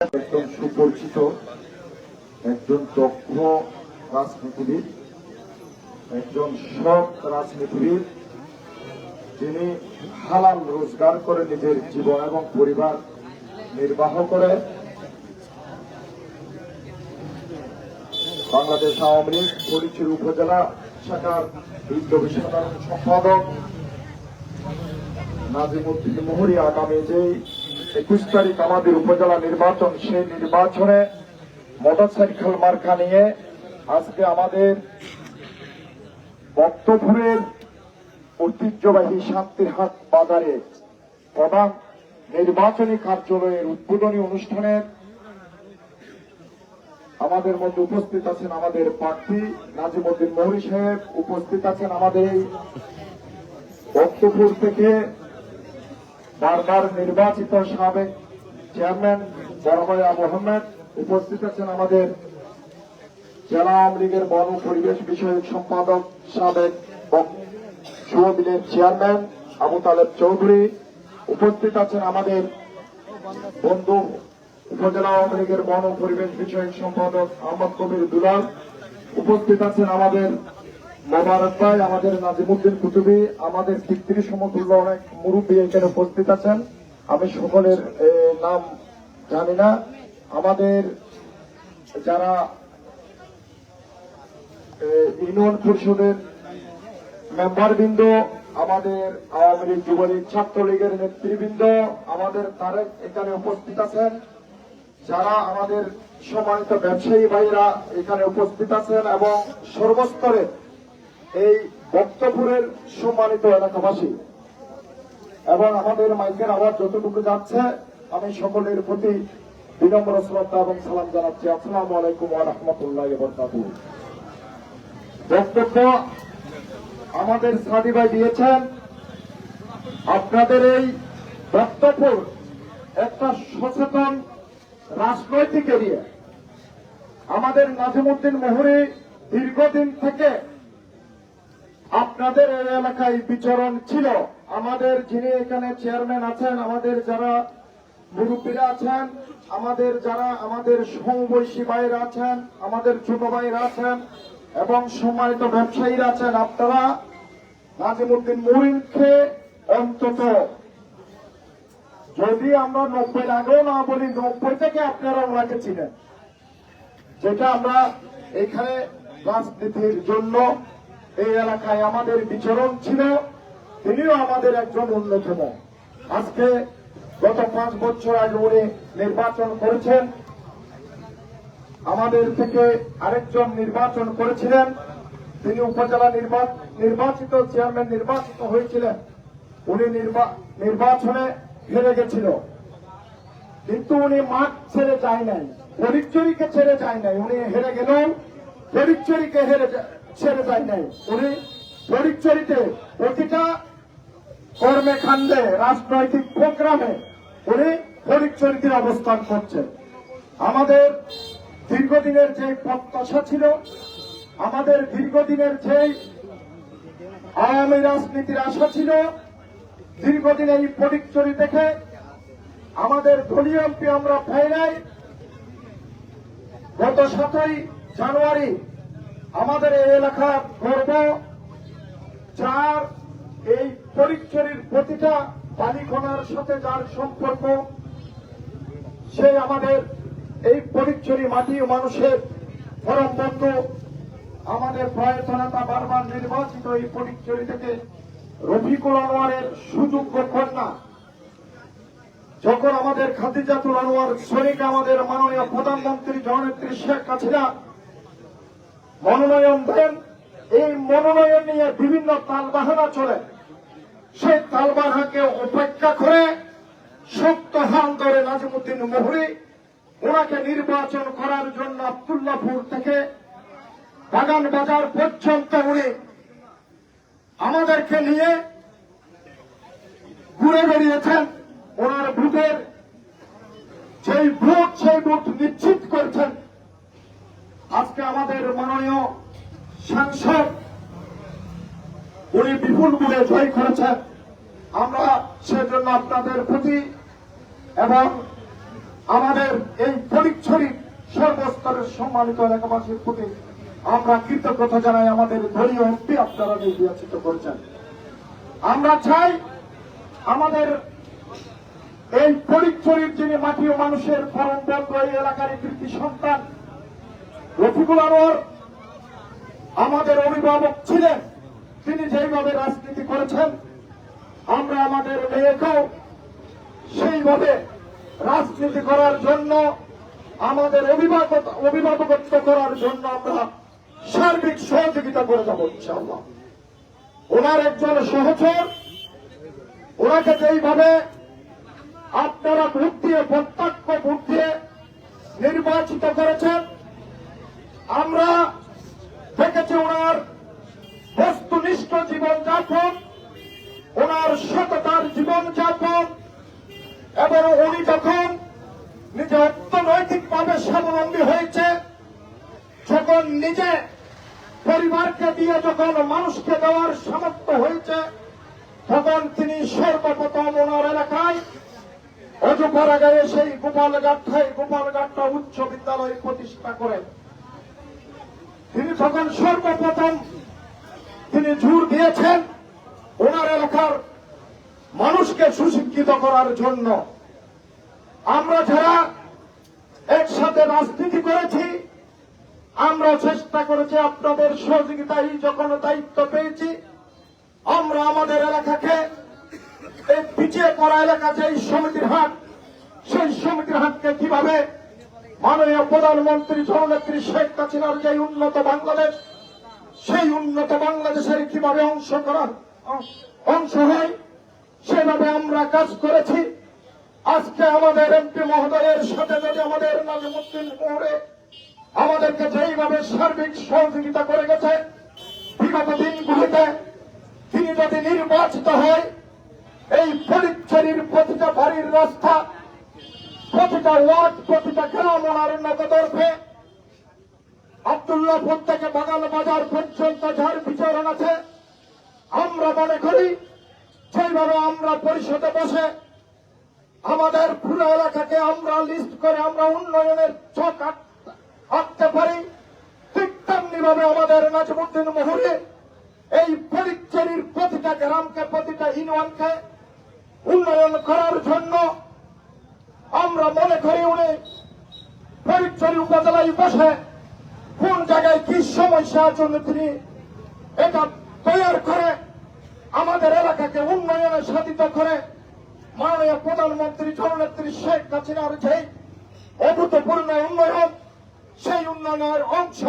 একজন সুপরিচিত, একজন দক্ষ রাজনীতিবিদ, একজন সৎ রাজনীতিবিদ, যিনি হালাল রোজগার করে নিজের জীবন এবং পরিবার নির্বাহ করে। বাংলাদেশ আওয়ামী লীগ ফরিদপুর উপজেলা শাখার বিদ্রোহী সাধারণ সম্পাদক নাজিমুদ্দিন মোহরি আগামী যে একুশ তারিখ আমাদের উপজেলা নির্বাচন, সেই নির্বাচনে মোটরসাইকেল মার্কা নিয়ে আজকে আমাদের বক্তপুরের ঐতিহ্যবাহী শান্তিরহাট বাজারে প্রধান নির্বাচনী কার্যালয়ের উদ্বোধনী অনুষ্ঠানের আমাদের মধ্যে উপস্থিত আছেন আমাদের প্রার্থী নাজিমুদ্দিন মৌরি সাহেব, উপস্থিত আছেন আমাদের বক্তপুর থেকে বারবার নির্বাচিত সাবেক চেয়ারম্যান আবু আহমেদ উপস্থিত আছেন আমাদের জেলা আওয়ামী লীগের বন পরিবেশ বিষয়ক সম্পাদক সাবেক যুবলীগের চেয়ারম্যান আবু তালেব চৌধুরী উপস্থিত আছেন আমাদের বন্ধু উপজেলা আওয়ামী লীগের বন পরিবেশ বিষয়ক সম্পাদক আহমদ কবির দুলাল উপস্থিত আছেন আমাদের মোবারক ভাই, আমাদের নাজিমুদ্দিন কুতুবি, আমাদের পিতৃ সমতুল্য অনেক মুরব্বী এখানে উপস্থিত আছেন। আমি সকলের নাম জানি না। আমাদের যারা ইউনিয়ন পরিষদের মেম্বারবৃন্দ, আমাদের আওয়ামী লীগ যুবলীগ ছাত্রলীগের নেতৃবৃন্দ, আমাদের তারেক এখানে উপস্থিত আছেন। যারা আমাদের সম্মানিত ব্যবসায়ী ভাইরা এখানে উপস্থিত আছেন এবং সর্বস্তরের এই বক্তপুরের সম্মানিত এলাকাবাসী, এবং আমাদের মাইকের আওয়াজ যতটুকু যাচ্ছে, আমি সকলের প্রতি বিনম্র শ্রদ্ধা এবং সালাম জানাচ্ছি। আসসালাম আলাইকুম রাহমাতুল্লাহি ওয়া বক্তব্য আমাদের সাদি ভাই দিয়েছেন। আপনাদের এই বক্তব্য একটা সচেতন রাজনৈতিক এরিয়া। আমাদের নাজিমুদ্দিন মোহরি দীর্ঘদিন থেকে আপনাদের এলাকায় বিচরণ ছিল। আমাদের যিনি এখানে চেয়ারম্যান আছেন, আমাদের যারা মুরব্বীরা আছেন, আমাদের যারা আমাদের সমবয়সী ভাইরা আছেন, আমাদের ছোট ভাইরা আছেন এবং সম্মানিত ব্যবসায়ীরা আছেন, আপনারা নাজিমুদ্দিন মুরিনকে অন্তত যদি আমরা নব্বই আগেও না বলি, নব্বই থেকে আপনারা ওনাকে ছিলেন যেটা আমরা এখানে রাজনীতির জন্য এই এলাকায় আমাদের বিচরণ ছিল, তিনিও আমাদের একজন অন্যতম। আজকে গত পাঁচ বছর আগে উনি নির্বাচন করেছেন। আমাদের থেকে আরেকজন নির্বাচন করেছিলেন। তিনি উপজেলা নির্বাচিত চেয়ারম্যান নির্বাচিত হয়েছিলেন। উনি নির্বা- নির্বাচনে হেরে গেছিল। কিন্তু উনি মাঠ ছেড়ে যায় নাই ফরিদচুরিকে ছেড়ে যায় নাই। উনি হেরে গেলেও ফরিদচুরিকে হেরে ছেড়ে যায় নাই। উনি ফরিদচুরিতে প্রতিটা কর্মে কাণ্ডে রাজনৈতিক প্রোগ্রামে উনি ফরিদচুরিতে অবস্থান করছেন। আমাদের দীর্ঘদিনের যে প্রত্যাশা ছিল, আমাদের দীর্ঘদিনের যে আওয়ামী রাজনীতির আশা ছিল, দীর্ঘদিন এই ফরিদচুরি থেকে আমাদের দলীয় এমপি আমরা নাই। গত সাতই জানুয়ারি আমাদের এই এলাকার গর্ব। যার এই পরিচয়ের প্রতিটা বালিকণার সাথে যার সম্পর্ক, সে আমাদের এই পরিচয় মাটি মানুষের পরম বন্ধু। আমাদের প্রয়াত নেতা বারবার নির্বাচিত এই পরিচয় থেকে রফিকুল আনোয়ারের সুযোগ্য কন্যা। যখন আমাদের খাদিজাতুল আনোয়ার শরীফ আমাদের মাননীয় প্রধানমন্ত্রী জননেত্রী শেখ হাসিনা মনোনয়ন দেন। এই মনোনয়ন নিয়ে বিভিন্ন তালবাহানা চলে। সেই তালবাহাকে উপেক্ষা করে শক্ত হাল ধরে নাজিমুদ্দিন মোহরি ওনাকে নির্বাচন করার জন্য আবদুল্লাপুর থেকে বাগান বাজার পর্যন্ত উনি আমাদেরকে নিয়ে ঘুরে বেরিয়েছেন ওনার ভোটের যেই ভোট, সেই ভোট নিশ্চিত করছেন। আজকে আমাদের মাননীয় সাংসদ, উনি বিপুল ভোটে জয় করেছেন। আমরা সেজন্য আপনাদের প্রতি এবং আমাদের এই ফটিকছড়ি সর্বস্তরের সম্মানিত এলাকাবাসীর প্রতি আমরা কৃতজ্ঞতা জানাই, আমাদের দলীয় এমপি আপনারা নির্বাচিত করেছেন। আমরা চাই আমাদের এই ফটিকছড়ির যিনি মাটি ও মানুষের পরম এই এলাকার কৃতি সন্তান রফিকুল আনোয়ার আমাদের অভিভাবক ছিলেন। তিনি যেইভাবে রাজনীতি করেছেন, আমরা আমাদের মেয়েকেও সেইভাবে রাজনীতি করার জন্য, আমাদের অভিভাবক অভিভাবকত্ব করার জন্য আমরা সার্বিক সহযোগিতা করে যাব, ইনশাআল্লাহ। ওনার একজন সহচর, ওনাকে যেইভাবে আপনারা ভোট দিয়ে, প্রত্যক্ষ ভোট দিয়ে নির্বাচিত করেছেন আমরা দেখেছি ওনার বস্তুনিষ্ঠ জীবনযাপন, ওনার সততার জীবনযাপন, এবং উনি যখন নিজে অর্থনৈতিকভাবে স্বাবলম্বী হয়েছে, যখন নিজে পরিবারকে দিয়ে যখন মানুষকে দেওয়ার সামর্থ্য হয়েছে, তখন তিনি সর্বপ্রথম ওনার এলাকায় অজুপাড়াগায়ে সেই গোপালঘাটায় গোপালঘাটটা উচ্চ বিদ্যালয় প্রতিষ্ঠা করেন। তিনি তখন সর্বপ্রথম তিনি জোর দিয়েছেন, ওনার এলাকার মানুষকে সুশিক্ষিত করার জন্য আমরা যারা একসাথে রাজনীতি করেছি, আমরা চেষ্টা করেছি আপনাদের সহযোগিতায় যখন দায়িত্ব পেয়েছি, আমরা আমাদের এলাকাকে এই পিছিয়ে পড়া এলাকা যে সমিতির হাট, সেই সমিতির হাটকে কীভাবে মাননীয় প্রধানমন্ত্রী জননেত্রী শেখ হাসিনার যে উন্নত বাংলাদেশ, সেই উন্নত বাংলাদেশের কীভাবে অংশ করার অংশ হয়, সেভাবে আমরা কাজ করেছি। আজকে আমাদের এমপি মহোদয়ের সাথে যদি আমাদের নাজিমুদ্দিন মোহরে আমাদেরকে যেইভাবে সার্বিক সহযোগিতা করে গেছে, বিগত দিনগুলিতে তিনি যদি নির্বাচিত হয়, এই ফরিদছড়ির প্রতিটা বাড়ির রাস্তা প্রতিটা ওয়ার্ড, প্রতিটা গ্রাম ওনার উন্নত নগদর্ভে আবদুল্লাহপুর থেকে বাগাল বাজার পর্যন্ত যার বিচরণ আছে, আমরা মনে করি সেইভাবে আমরা পরিষদে বসে আমাদের পুরো এলাকাকে আমরা লিস্ট করে আমরা উন্নয়নের চোখ আঁক- আঁকতে পারি, ঠিক তেমনি ভাবে আমাদের নাজমুদ্দিন মোহরে এই পরিচেরির প্রতিটা গ্রামকে, প্রতিটা ইউনিয়নকে উন্নয়ন করার জন্য আমরা মনে করি উনি পরিচরি উপজেলায় বসে কোন জায়গায় কি সমস্যা জন্য তিনি এটা তৈরি করে আমাদের এলাকাকে উন্নয়নে সাধিত করে মাননীয় প্রধানমন্ত্রী জননেত্রী শেখ হাসিনার যে অভূতপূর্ণ উন্নয়ন, সেই উন্নয়নের অংশ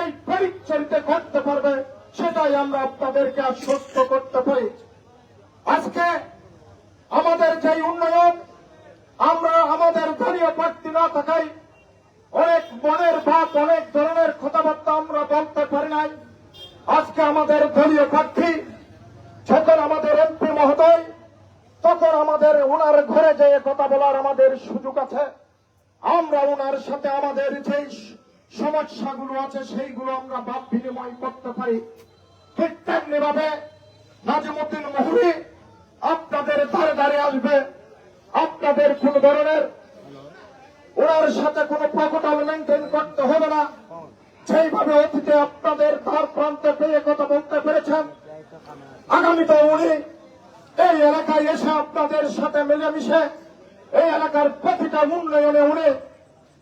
এই পরিচরিতে করতে পারবে, সেটাই আমরা আপনাদেরকে আশ্বস্ত করতে পারি। আজকে আমাদের যে উন্নয়ন আমরা আমাদের দলীয় প্রার্থী না থাকায় অনেক মনের ভাব, অনেক ধরনের কথাবার্তা আমরা বলতে পারি নাই। আজকে আমাদের দলীয় প্রার্থী, যখন আমাদের এমপি মহোদয়, তখন আমাদের ওনার ঘরে যেয়ে কথা বলার আমাদের সুযোগ আছে। আমরা ওনার সাথে আমাদের যে সমস্যাগুলো আছে, সেইগুলো আমরা ভাব বিনিময় করতে পারি। ঠিক তেমনি ভাবে নাজিমুদ্দিন মহুরি আপনাদের ধারে ধারে আসবে আপনাদের কোন ধরনের ওনার সাথে কোনো প্রোটোকল মেনটেন করতে হবে না সেইভাবে অতীতে আপনাদের তার প্রান্তে পেয়ে কথা বলতে পেরেছেন আগামীতে উনি এই এলাকায় এসে আপনাদের সাথে মিলেমিশে এই এলাকার প্রতিটা উন্নয়নে উনি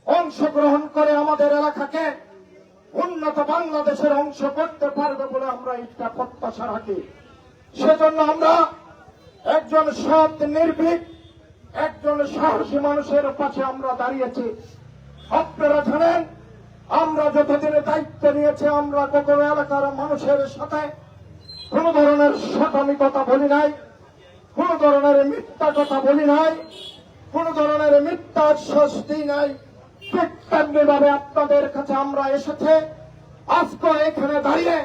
অংশগ্রহণ করে আমাদের এলাকাকে উন্নত বাংলাদেশের অংশ করতে পারবে বলে আমরা এটা প্রত্যাশা রাখি। সেজন্য আমরা একজন সৎ, নির্ভীক, একজন সাহসী মানুষের পাশে আমরা দাঁড়িয়েছি। আপনারা জানেন, আমরা যতদিনে নিয়েছি আমরা কখনো এলাকার মানুষের সাথে। কোন ধরনের সটামি কথা বলি নাই। কোন ধরনের মিথ্যা কথা বলি নাই। কোন ধরনের মিথ্যা আশ্বাস দিই নাই ভাবে আপনাদের কাছে আমরা এসেছে। আজকে এখানে দাঁড়িয়ে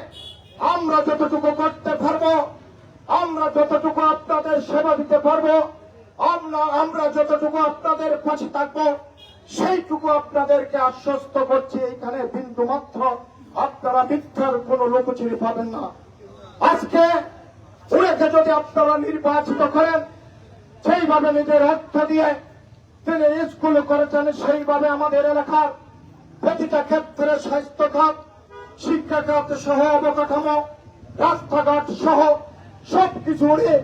আমরা যতটুকু করতে পারব, আমরা যতটুকু আপনাদের সেবা দিতে পারব, আমরা আমরা যতটুকু আপনাদের পাশে থাকব, সেইটুকু আপনাদেরকে আশ্বস্ত করছি। কোন পাবেন না। আজকে ওনাকে যদি আপনারা নির্বাচিত করেন, সেইভাবে নিজের অর্থ দিয়ে তিনি স্কুল করেছেন, সেইভাবে আমাদের এলাকার প্রতিটা ক্ষেত্রে স্বাস্থ্য খাত শিক্ষা খাত সহ অবকাঠামো, রাস্তাঘাট সহ সবকিছু উড়ে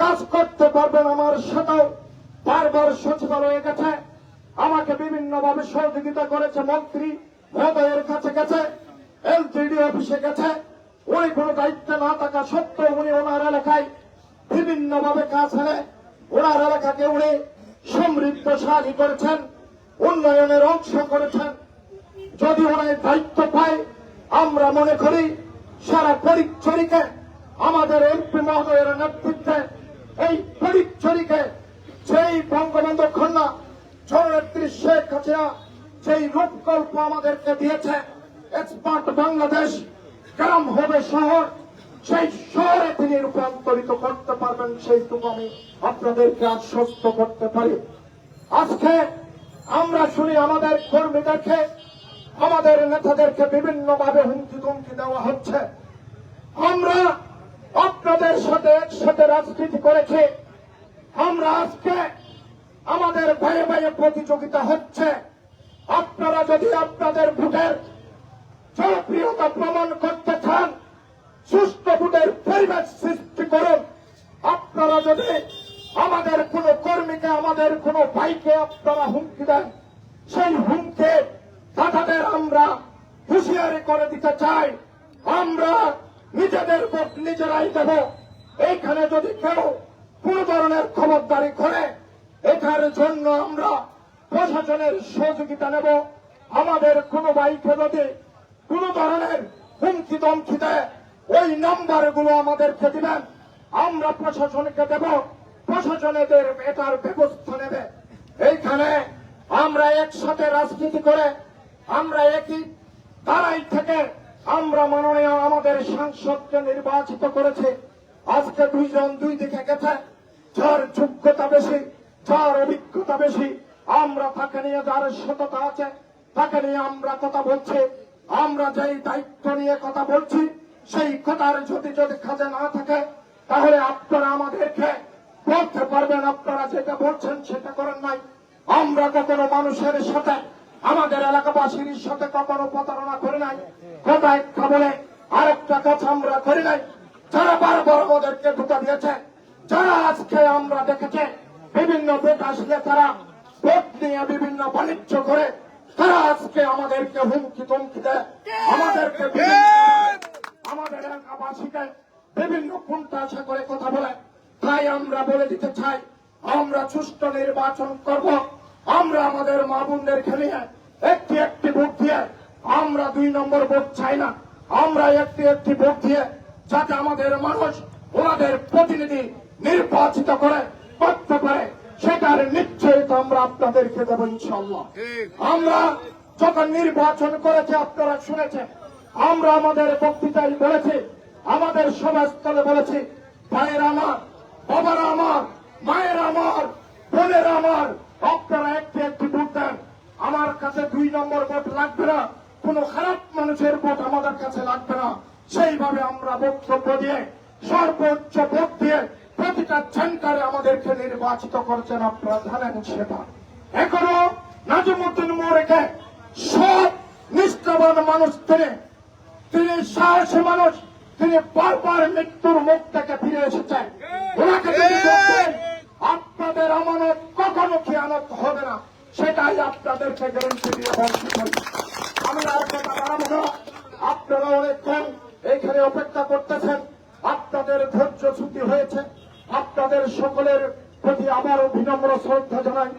কাজ করতে পারবেন আমার সাথেও। বারবার সচিবালয়ে গেছে। আমাকে বিভিন্ন ভাবে সহযোগিতা করেছে মন্ত্রী, মহোদয়ের কাছে গেছে, এলজিডি অফিসে গেছে। উনি কোনো দায়িত্ব না থাকা সত্ত্বেও উনি ওনার এলাকায় বিভিন্ন ভাবে কাজ হেলে ওনার এলাকাকে উনি সমৃদ্ধশালী করেছেন, উন্নয়নের অংশ করেছেন। যদি ওনার দায়িত্ব পায়, আমরা মনে করি সারা পরিচরিকে আমাদের এমপি মহোদয়ের নেতৃত্বে এই পরিচরিকে যেই বঙ্গবন্ধু কন্যা জননেত্রী শেখ হাসিনা, যেই রূপকল্প আমাদেরকে দিয়েছে এক্সপার্ট বাংলাদেশ গ্রাম হবে শহর, সেই শহরে তিনি রূপান্তরিত করতে পারবেন, সেইটুকু আমি আপনাদেরকে আশ্বস্ত করতে পারি। আজকে আমরা শুনি আমাদের কর্মীদেরকে আমাদের নেতাদেরকে বিভিন্ন ভাবে হুমকি ধুমকি দেওয়া হচ্ছে। আমরা আপনাদের সাথে একসাথে রাজনীতি করেছি। আমরা আজকে আমাদের ভাইয়ে ভাইয়ে প্রতিযোগিতা হচ্ছে। আপনারা যদি আপনাদের ভোটের জনপ্রিয়তা প্রমাণ করতে চান, সুস্থ ভোটের পরিবেশ সৃষ্টি করুন। আপনারা যদি আমাদের কোন কর্মীকে, আমাদের কোন ভাইকে আপনারা হুমকি দেন, সেই হুমকে দাদাদের আমরা হুঁশিয়ারি করে দিতে চাই। আমরা নিজেদের ভোট নিজেরাই দেব। এইখানে যদি কেউ কোন ধরনের খবরদারি করে, এটার জন্য আমরা প্রশাসনের সহযোগিতা নেব। আমাদের কোন ভাইকে যদি কোন ধরনের হুমকি দমকি দেয় ওই নাম্বারগুলো আমাদেরকে দিবেন আমরা প্রশাসনকে দেব প্রশাসন এদের এটার ব্যবস্থা নেবে। এইখানে আমরা একসাথে রাজনীতি করে, আমরা একই তারাই থেকে আমরা মাননীয় আমাদের সাংসদকে নির্বাচিত করেছে। আজকে দুইজন দুই দিকে গেছে। যার যোগ্যতা বেশি, যার অভিজ্ঞতা বেশি, আমরা তাকে নিয়ে যার সততা আছে, তাকে নিয়ে আমরা কথা বলছি। আমরা যেই দায়িত্ব নিয়ে কথা বলছি, সেই কথার যদি যদি কাজে না থাকে, তাহলে আপনারা আমাদেরকে বলতে পারবেন, আপনারা যেটা বলছেন সেটা করেন নাই। আমরা কখনো মানুষের সাথে, আমাদের এলাকাবাসীর সাথে কখনো প্রতারণা করি নাই। কথা একটা বলে, আরেকটা কথা আমরা করি নাই। যারা বারবার আমাদেরকে ধোকা দিয়েছে, যারা আজকে আমরা দেখেছে, বিভিন্ন ভোট আসলে তারা ভোট নিয়ে বিভিন্ন বাণিজ্য করে তারা আজকে আমাদেরকে হুমকি তুমকি দেয় আমাদেরকে আমাদের এলাকাবাসীকে বিভিন্ন কোনটা আশা করে কথা বলে। তাই আমরা বলে দিতে চাই আমরা সুষ্ঠু নির্বাচন করব। আমরা আমাদের মা বোনদেরকে নিয়ে একটি একটি ভোট দিয়ে আমরা দুই নম্বর ভোট চাই না। আমরা একটি একটি ভোট দিয়ে যাতে আমাদের মানুষ ওনাদের প্রতিনিধি নির্বাচিত করে করতে পারে। সেটার নিশ্চয়তা আমরা আপনাদেরকে দেবো ইনশাল্লাহ আমরা যখন নির্বাচন করেছে আপনারা শুনেছেন। আমরা আমাদের বক্তৃতায় বলেছি আমাদের সভাস্থলে বলেছি ভাইয়ের আমার বাবারা আমার মায়ের আমার বোনের আমার আপনারা একটি একটি ভোট দেন। আমার কাছে দুই নম্বর ভোট লাগবে না। কোন খারাপ মানুষের ভোট আমাদের কাছে লাগবে না। সেইভাবে আমরা বক্তব্য দিয়ে সর্বোচ্চ ভোট দিয়ে প্রতিটা সেন্টারে আমাদেরকে নির্বাচিত করছেন আপনারা জানেন সেটা। এখনও নাজিমুদ্দিন মোড়েকে সব নিষ্ঠাবান মানুষ তিনি। তিনি সাহসী মানুষ। তিনি বারবার মৃত্যুর মুখ থেকে ফিরে এসেছেন। ওনাকে আপনাদের আমানত কখনো খেয়ানত হবে না। সেটাই আপনাদেরকে গ্যারেন্টি দিয়ে বলতে পারি আমি আর কথা বাড়াবো না। আপনারা অনেকক্ষণ এখানে অপেক্ষা করতেছেন। আপনাদের ধৈর্য ছুটি হয়েছে। আপনাদের সকলের প্রতি আবারও বিনম্র শ্রদ্ধা জানাই।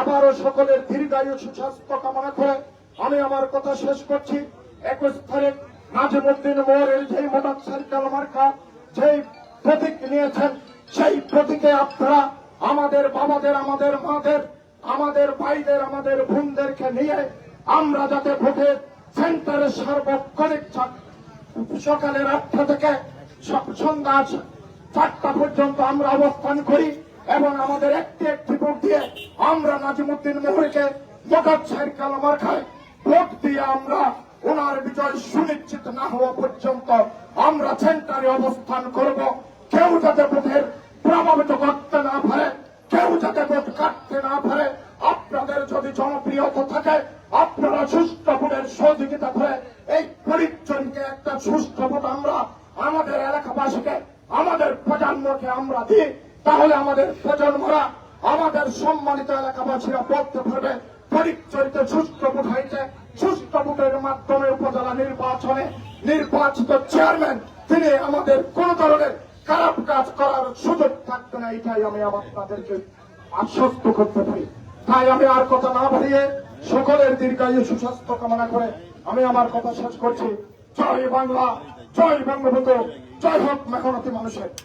আবারও সকলের দীর্ঘায়ু সুস্বাস্থ্য কামনা করে আমি আমার কথা শেষ করছি। একুশ তারিখ নাজিমুদ্দিন মোড়ের যেই মোটর মার্কা, যেই প্রতীক নিয়েছেন, সেই প্রতীকে আপনারা আমাদের বাবাদের, আমাদের মাদের, আমাদের ভাইদের, আমাদের বোনদেরকে নিয়ে আমরা যাতে ভোটে সেন্টারে সার্বক্ষণিক সকালের আটটা থেকে সন্ধ্যা চারটা পর্যন্ত আমরা অবস্থান করি এবং আমাদের একটি একটি ভোট দিয়ে আমরা নাজিমুদ্দিন মোহরিকে মোটর সাইকেল মার্কায় ভোট দিয়ে আমরা ওনার বিজয় সুনিশ্চিত না হওয়া পর্যন্ত আমরা সেন্টারে অবস্থান করব। কেউ যাতে ভোটের প্রভাবিত করতে না পারে, কেউ যাতে ভোট কাটতে না পারে, আপনাদের যদি জনপ্রিয়তা থাকে, আপনারা সুস্থ ভোটের সহযোগিতা করে এই পরিচয়কে একটা সুস্থ ভোট আমরা আমাদের এলাকাবাসীকে আমাদের প্রজন্মকে আমরা দিই, তাহলে আমাদের প্রজন্মরা আমাদের সম্মানিত এলাকাবাসীরা বলতে পারবে পরিচয়তে সুস্থ ভোট হয়েছে। সুস্থ ভোটের মাধ্যমে উপজেলা নির্বাচনে নির্বাচিত চেয়ারম্যান, তিনি আমাদের কোন ধরনের খারাপ কাজ করার সুযোগ থাকবে না এটাই আমি আমার তাদেরকে আশ্বস্ত করতে পারি। তাই আমি আর কথা না বাড়িয়ে সকলের দীর্ঘায়ু সুস্বাস্থ্য কামনা করে আমি আমার কথা শেষ করছি। জয় বাংলা, জয় বঙ্গবন্ধু। জয় হোক মেহনতি মানুষের।